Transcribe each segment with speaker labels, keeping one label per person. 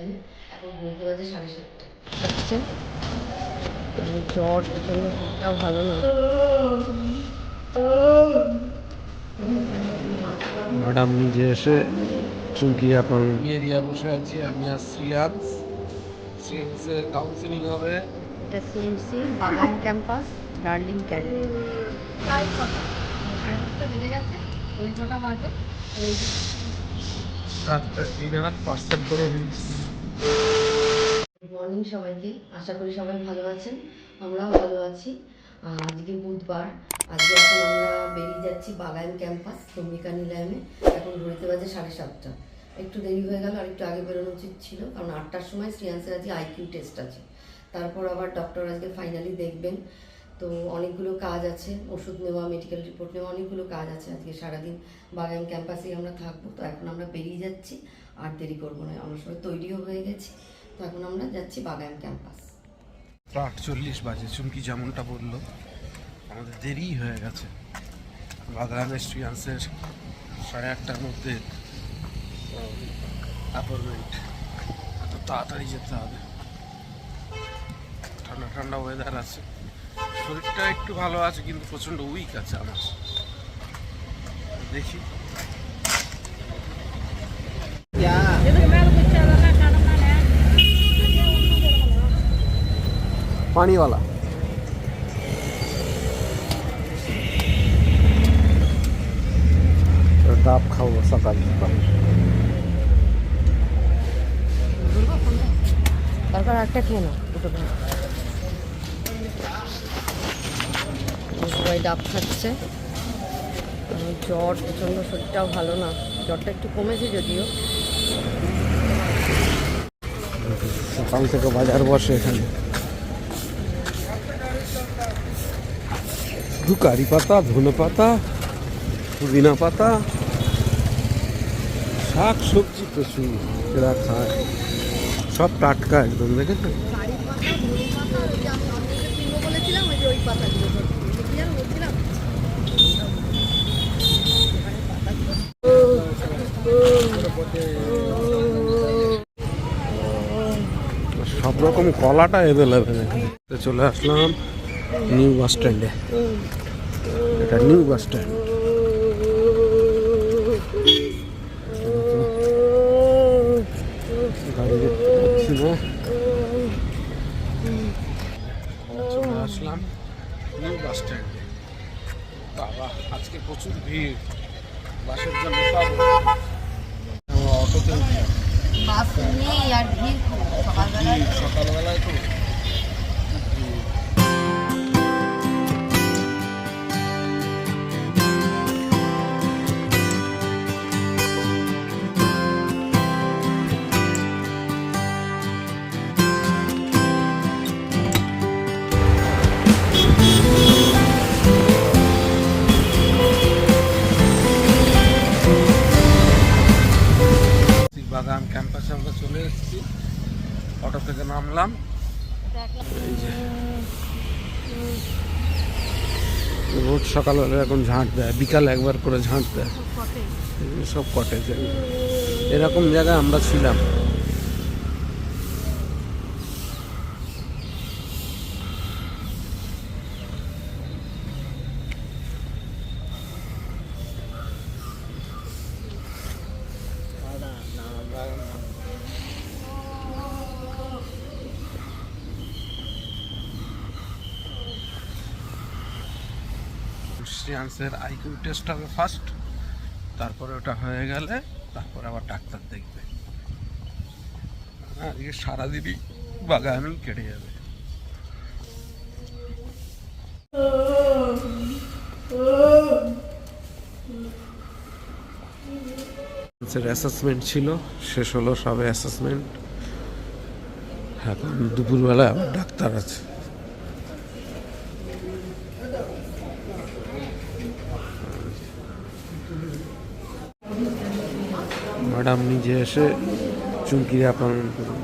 Speaker 1: টাইমে এখন ঘুরতে বাজে সাড়ে সাতটা। হচ্ছে জ্বর শরীরটাও ভালো না।
Speaker 2: ম্যাডাম নিজে এসে চুমকি আপন এরিয়া বসে আছি আমি আর শ্রিয়াংস শ্রিয়াংসের কাউন্সিলিং হবে।
Speaker 1: এটা সিএমসি বাগান ক্যাম্পাস ডার্লিং ক্যান্টিন
Speaker 2: রাতটা তিন হাজার পার্সেন্ট করে
Speaker 1: মর্নিং সবাইকে। আশা করি সবাই ভালো আছেন। আমরাও ভালো আছি। আজকে বুধবার। আজকে এখন আমরা বেরিয়ে যাচ্ছি বাগান ক্যাম্পাস চন্দ্রিকা নিলামে এখন ঘুরতে বাজে সাড়ে সাতটা। একটু দেরি হয়ে গেল আর একটু আগে বেরোনো উচিত ছিল, কারণ আটটার সময় শ্রিয়ান্সের আজকে আইকিউ টেস্ট আছে। তারপর আবার ডক্টর আজকে ফাইনালি দেখবেন। তো অনেকগুলো কাজ আছে, ওষুধ নেওয়া মেডিকেল রিপোর্ট নেওয়া, অনেকগুলো কাজ আছে। আজকে সারাদিন বাগান ক্যাম্পাসেই আমরা থাকব। তো এখন আমরা বেরিয়ে যাচ্ছি। আর দেরি করব না, আমরা সবাই তৈরিও হয়ে গেছি। তো এখন আমরা যাচ্ছি বাগান ক্যাম্পাস।
Speaker 2: আটচল্লিশ বাজে, চুমকি যেমনটা বলল, আমাদের দেরি হয়ে গেছে। বাগানের শ্রিয়াংসের সাড়ে আটটার মধ্যে অ্যাপয়েন্টমেন্ট এত তাড়াতাড়ি যেতে হবে। ঠান্ডা ঠান্ডা ওয়েদার আছে। শরীরটা একটু ভালো আছে, কিন্তু প্রচণ্ড উইক আছে আমার। দেখি। পানিওয়ালা ডাব খাব সকাল সকাল
Speaker 1: তারপর একটা খেয়ে নাও, দুটো ভাগ সবাই ডাব খাচ্ছে। আমার জ্বর প্রচণ্ড, শরীরটাও ভালো না। জ্বরটা একটু কমেছে যদিও।
Speaker 2: সকাল থেকে বাজার বসে এখানে শুধু কারি পাতা ধনে পাতা পুদিনা পাতা শাক সবজি প্রচুর এরা খায় সব টাটকা একদম দেখেছেন
Speaker 1: বলেছিলাম
Speaker 2: সব রকম কলাটা অ্যাভেলেবেল এখানে চলে আসলাম নিউ বাস স্ট্যান্ডে। এটা নিউ বাস স্ট্যান্ড। আসলাম নিউ বাস বাবা, আজকে প্রচুর ভিড়। বাসের জন্য আমরা অটোতে উঠলাম
Speaker 1: বাস নেই আর ভিড় খুব সকালবেলা
Speaker 2: ভিড় সকালবেলায় তো চলে এসেছি। অটো থেকে নামলাম। এই যে রোজ সকালবেলা এখন ঝাঁট দেয় বিকাল একবার করে ঝাঁট দেয়। এগুলো সব কটেজ এরকম জায়গায় আমরা ছিলাম। ক্রিশ্চিয়ানসের আইকিউ টেস্ট হবে ফার্স্ট তারপরে ওটা হয়ে গেলে তারপরে আবার ডাক্তার দেখবে। হ্যাঁ আজকে সারাদিনই বাগানই কেটে যাবে। অ্যাসেসমেন্ট ছিল, শেষ হলো সবে অ্যাসেসমেন্ট এখন দুপুরবেলা আবার ডাক্তার আছে। ম্যাডাম নিজে এসে চুমকির অ্যাপয়েন্টমেন্ট করুন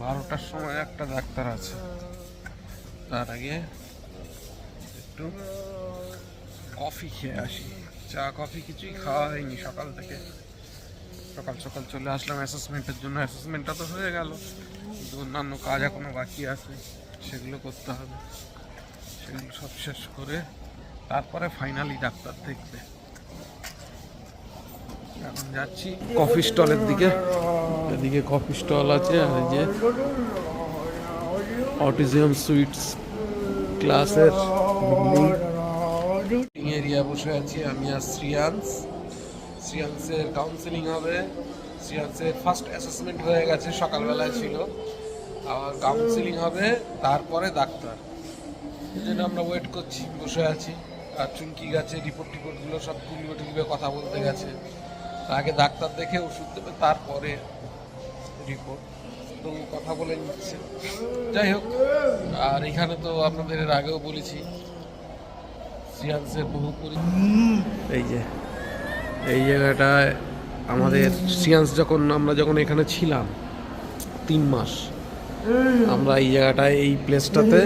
Speaker 2: বারোটার সময় একটা ডাক্তার আছে। তার আগে একটু কফি খেয়ে আসি। চা, কফি কিছুই খাওয়া হয়নি। সকাল থেকে সকাল সকাল চলে আসলাম অ্যাসেসমেন্টের জন্য। অ্যাসেসমেন্টটা তো হয়ে গেল। কিন্তু অন্যান্য কাজ এখনও বাকি আছে। সেগুলো করতে হবে। সেগুলো সব শেষ করে তারপরে ফাইনালি ডাক্তার দেখবে। এখন যাচ্ছি কফি স্টলের দিকে। এদিকে কফি স্টল আছে আর যে অটিজম সুইটস ক্লাসের এরিয়া বসে আছি আমি আর শ্রিয়াংশ। শ্রিয়াংশের কাউন্সিলিং হবে। শ্রিয়াংশের ফার্স্ট অ্যাসেসমেন্ট হয়ে গেছে, সকালবেলায় ছিল। আর কাউন্সিলিং হবে, তারপরে ডাক্তার। এই জন্য আমরা ওয়েট করছি, বসে আছি। আর চুমকি গেছে রিপোর্ট টিপোর্টগুলো সব তুলবে টুলবে কথা বলতে গেছে। আগে ডাক্তার দেখে ওষুধ দেবে, তারপরে রিপোর্ট তো কথা বলে নিচ্ছে। যাই হোক, আর এখানে তো আপনাদের এর আগেও বলেছি, সিয়ান্সের বহু এই যে, এই জায়গাটায় আমাদের সিয়ান্স যখন, আমরা যখন এখানে ছিলাম, তিন মাস আমরা এই জায়গাটায়, এই প্লেসটাতে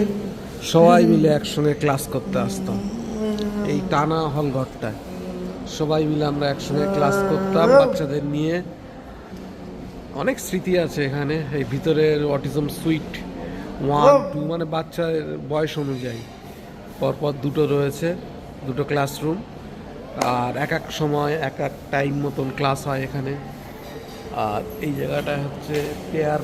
Speaker 2: সবাই মিলে একসঙ্গে ক্লাস করতে আসতাম। এই টানা হল ঘরটায় সবাই মিলে আমরা একসঙ্গে ক্লাস করতাম, বাচ্চাদের নিয়ে। অনেক স্মৃতি আছে এখানে। এই ভিতরের অটিজম সুইট ওয়ান টু মানে বাচ্চার বয়স অনুযায়ী। পরপর দুটো রয়েছে, দুটো ক্লাসরুম আর এক এক সময়, এক এক টাইম মতন ক্লাস হয় এখানে। আর এই জায়গাটা হচ্ছে পেয়ার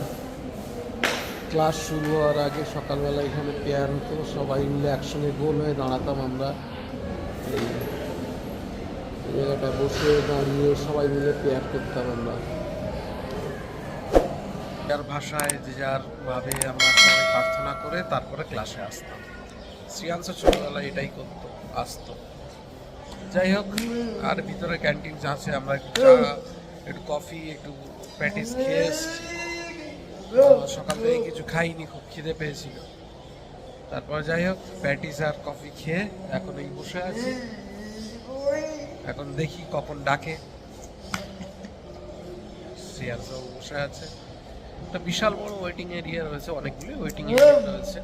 Speaker 2: ক্লাস শুরু হওয়ার আগে সকালবেলা এখানে পেয়ার হতো, সবাই মিলে একসঙ্গে গোল হয়ে দাঁড়াতাম আমরা। জায়গাটা বসে দাঁড়িয়ে সবাই মিলে পেয়ার করতাম আমরা। যার ভাষায় যে যার ভাবে আমরা সবাই প্রার্থনা করে, তারপরে ক্লাসে আসতাম। শ্রিয়াংশ ছোটবেলায় এটাই করতো, আসতো। যাই হোক, আর ভিতরে ক্যান্টিন আছে, আমরা একটু কফি একটু প্যাটিস খেয়ে সকাল থেকে কিছু খাইনি, খুব খিদে পেয়েছিল। তারপর যাই হোক, প্যাটিস আর কফি খেয়ে এখন এই বসে আছি। এখন দেখি কখন ডাকে। শ্রেয়াসও বসে আছে। একটা বিশাল বড় ওয়েটিং এরিয়া রয়েছে অনেকগুলো ওয়েটিং এরিয়া রয়েছে।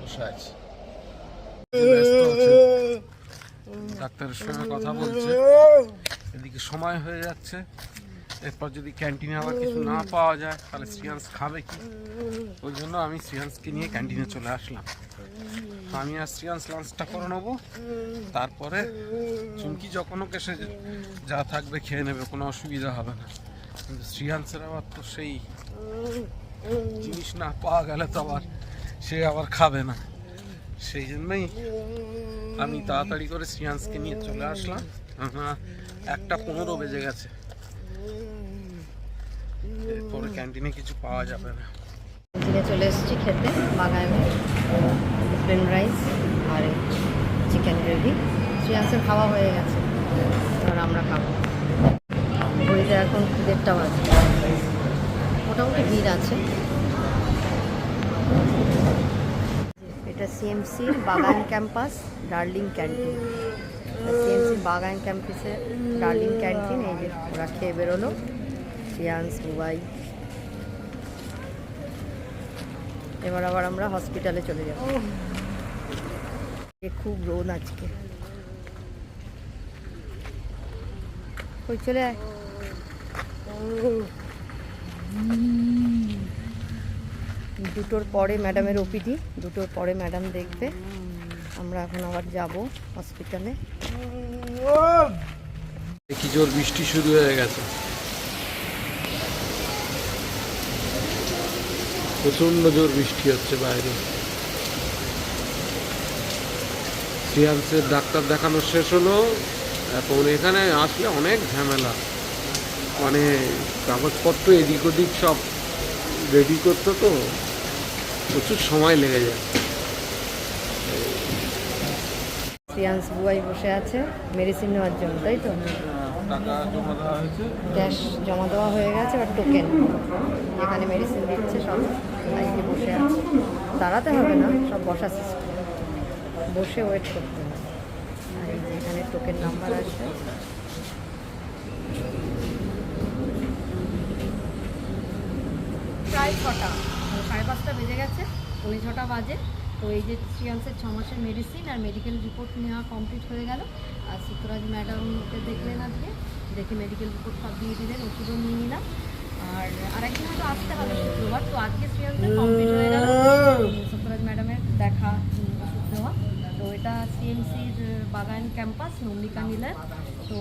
Speaker 2: বসে আছি। ডাক্তারের সঙ্গে কথা বলছে। এদিকে সময় হয়ে যাচ্ছে। এরপর যদি ক্যান্টিনে আবার কিছু না পাওয়া যায় তাহলে শ্রিয়াংশ খাবে কি? ওই জন্য আমি শ্রিয়াংশকে নিয়ে ক্যান্টিনে চলে আসলাম। আমি আর শ্রিয়াংশ লাঞ্চটা করে নেব। তারপরে চুমকি যখন ওকে সে যা থাকবে খেয়ে নেবে কোনো অসুবিধা হবে না। কিন্তু শ্রিয়াংশের আবার তো সেই জিনিস না পাওয়া গেলে তো আবার সে আবার খাবে না। সেই জন্যই আমি তাড়াতাড়ি করে শ্রিয়াংশকে নিয়ে চলে আসলাম। একটা পনেরো বেজে গেছে। এরপরে ক্যান্টিনে কিছু পাওয়া যাবে না।
Speaker 1: চিনে চলে এসেছি খেতে, বাগানে প্লেন রাইস আর চিকেন গ্রেভি শ্রিয়াংসের খাওয়া হয়ে গেছে, এবার আমরা খাব। ঘড়িতে এখন দেড়টা বাজে। মোটামুটি ভিড় আছে। এটা সিএমসি বাগান ক্যাম্পাস ডার্লিং ক্যান্টিন সিএমসি বাগান ক্যাম্পাসের ডার্লিং ক্যান্টিন এই যে ওরা খেয়ে বেরোলো। শ্রিয়াংস বুবাই এবার আবার আমরা হসপিটালে চলে যাব। খুব রোদ আজকে। কই, চলে আয়। দুটোর পরে ম্যাডামের ওপিডি দুটোর পরে ম্যাডাম দেখবে। আমরা এখন আবার যাব হসপিটালে
Speaker 2: কি জোর বৃষ্টি শুরু হয়ে গেছে। প্রচণ্ড জোর বৃষ্টি হচ্ছে বাইরে। সিয়ান্সের ডাক্তার দেখানো শেষ হলো। এখন এখানে আসলে অনেক ঝামেলা। মানে কাগজপত্র এদিক ওদিক সব রেডি করতে তো প্রচুর সময় লেগে যায়।
Speaker 1: শ্রিয়াংশ বুয়াই বসে আছে মেডিসিন নেওয়ার জন্য তাই তো?
Speaker 2: টাকা জমা দেওয়া
Speaker 1: ক্যাশ জমা দেওয়া হয়ে গেছে আর টোকেন যেখানে মেডিসিন দিচ্ছে সব লাইনে বসে আছে। দাঁড়াতে হবে না সব বসা সিস্টেম বসে ওয়েট করতে হবে। আর এই যে এখানে টোকেন নাম্বার আসবে প্রায় ছটা সাড়ে পাঁচটা বেজে গেছে পৌনে ছটা বাজে।
Speaker 3: তো এই যে শ্রিয়াংসের ছ মাসের মেডিসিন আর মেডিকেল রিপোর্ট নেওয়া কমপ্লিট হয়ে গেল। আর সুতরাজ ম্যাডামকে দেখলেন আজকে, দেখে মেডিকেল রিপোর্ট সব দিয়ে দিলেন, ওষুধও নিয়ে নিলাম। আর আরেকদিন হয়তো আসতে হবে শুক্রবার, তো আজকে শ্রিয়াংসের কমপ্লিট হয়ে গেল। সুতরাজ ম্যাডামের দেখা ওষুধ দেওয়া। তো এটা সিএমসির বাগান ক্যাম্পাস নন্দিকা নিলেন তো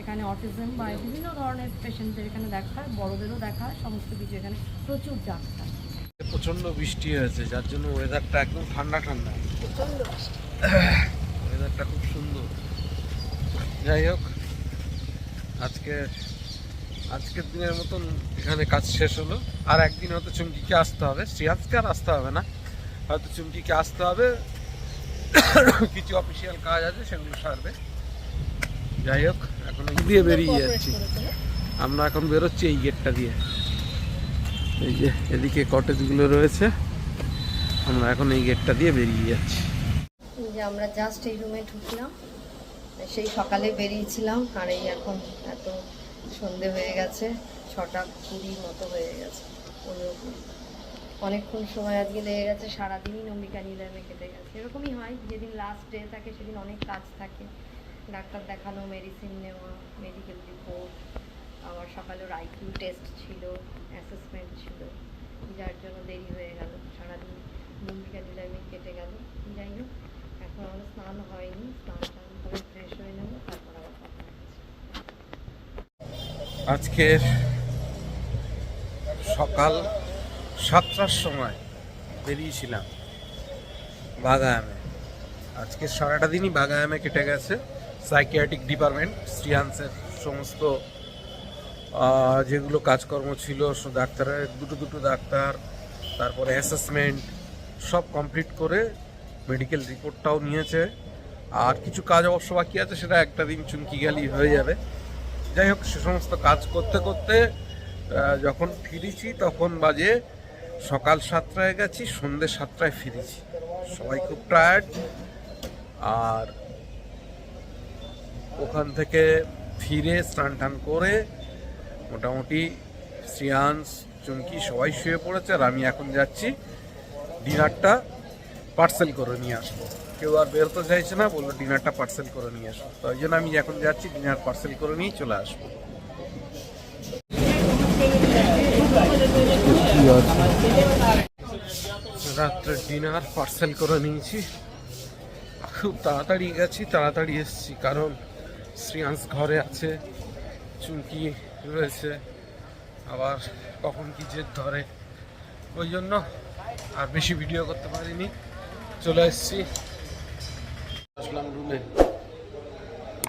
Speaker 3: এখানে অটিজম বা বিভিন্ন ধরনের পেশেন্টদের এখানে দেখা হয়, বড়দেরও দেখা হয়, সমস্ত কিছু এখানে প্রচুর ডাক্তার।
Speaker 2: প্রচণ্ড বৃষ্টি হয়েছে যার জন্য ওয়েদারটা একদম ঠান্ডা ঠান্ডা। ওয়েদারটা খুব সুন্দর। যাই হোক আজকে আজকের দিনের মতন এখানে কাজ শেষ হলো। আর একদিন হয়তো চুমকিকে আসতে হবে। শ্রিয়াজকে আর আসতে হবে না। হয়তো চুমকিকে আসতে হবে। কিছু অফিসিয়াল কাজ আছে সেগুলো সারবে। যাই হোক এখন দিয়ে বেরিয়ে যাচ্ছি। আমরা এখন বেরোচ্ছি এই গেটটা দিয়ে। এই যে এদিকে কটেজগুলো রয়েছে। আমরা এখন এই গেটটা দিয়ে বেরিয়ে যাচ্ছি।
Speaker 1: যে আমরা জাস্ট এই রুমে ঢুকলাম। সেই সকালে বেরিয়েছিলাম, আর এই এখন এত সন্ধে হয়ে গেছে, ছটা কুড়ি মতো হয়ে গেছে। অনেকক্ষণ সময় আজকে লেগে গেছে, সারাদিনই নম্বিকা নিলামে কেটে গেছে। এরকমই হয়, যেদিন লাস্ট ডে থাকে, সেদিন অনেক কাজ থাকে। ডাক্তার দেখানো মেডিসিন নেওয়া মেডিকেল রিপোর্ট আবার সকালে ওর আইকিউ টেস্ট ছিল অ্যাসেসমেন্ট ছিল, যার জন্য দেরি হয়ে গেল। সারাদিন নম্বিকা নিলামে কেটে গেল। যাই হোক, এখন আমাদের স্নান হয়নি, স্নান টান করে ফ্রেশ হয়ে নেব, তারপর আবার কথা
Speaker 2: আজকের সকাল সাতটার সময় বেরিয়েছিলাম বাগায়ামে। আজকে সারাটা দিনই বাগায়ামে কেটে গেছে। সাইকিয়াট্রিক ডিপার্টমেন্ট শ্রিয়ান্সের সমস্ত যেগুলো কাজকর্ম ছিল ডাক্তারের দুটো দুটো ডাক্তার, তারপরে অ্যাসেসমেন্ট সব কমপ্লিট করে মেডিকেল রিপোর্টটাও নিয়েছে। আর কিছু কাজ অবশ্য বাকি আছে, সেটা একটা দিন চুমকি গেলেই হয়ে যাবে। যাই হোক, সে সমস্ত কাজ করতে করতে যখন ফিরেছি, তখন বাজে সকাল সাতটায় গেছি, সন্ধ্যে সাতটায় ফিরেছি। সবাই খুব টায়ার্ড আর ওখান থেকে ফিরে স্নান টান করে মোটামুটি শ্রিয়াংশ, চুমকি সবাই শুয়ে পড়েছে আর আমি এখন যাচ্ছি ডিনারটা পার্সেল করে নিয়ে আসব। কেউ আর বেরোতে চাইছে না, বলল ডিনারটা পার্সেল করে নিয়ে আসব। তো ওই জন্য আমি এখন যাচ্ছি, ডিনার পার্সেল করে নিয়ে চলে আসব। রাত্রে ডিনার পার্সেল করে নিয়েছি। খুব তাড়াতাড়ি গেছি, তাড়াতাড়ি এসেছি, কারণ শ্রিয়াংশ ঘরে আছে, চুমকি রয়েছে। আবার কখন কি জেদ ধরে, ওই জন্য আর বেশি ভিডিও করতে পারিনি। চলে এসেছি। আসলাম রুমে।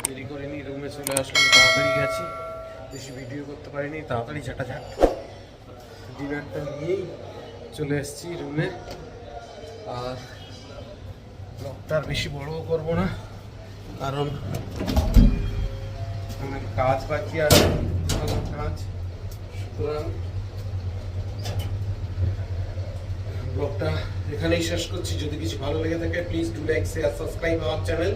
Speaker 2: দেরি করিনি, রুমে চলে আসলাম, তাড়াতাড়ি গেছি। বেশি ভিডিও করতে পারিনি, তাড়াতাড়ি ঝাঁটা ঝাট ডিনারটা নিয়েই চলে এসেছি রুমে। আর ব্লগটা বেশি বড়ও করব না, কারণ অনেক কাজ বাকি আছে। অনেক কাজ সুতরাং ব্লগটা এখানেই শেষ করছি। যদি কিছু ভালো লেগে থাকে please do like share subscribe our channel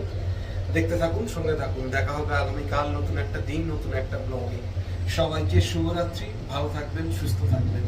Speaker 2: দেখতে থাকুন, সঙ্গে থাকুন। দেখা হবে আগামীকাল নতুন একটা দিন, নতুন একটা ব্লগে। সবাইকে শুভরাত্রি। ভালো থাকবেন, সুস্থ থাকবেন।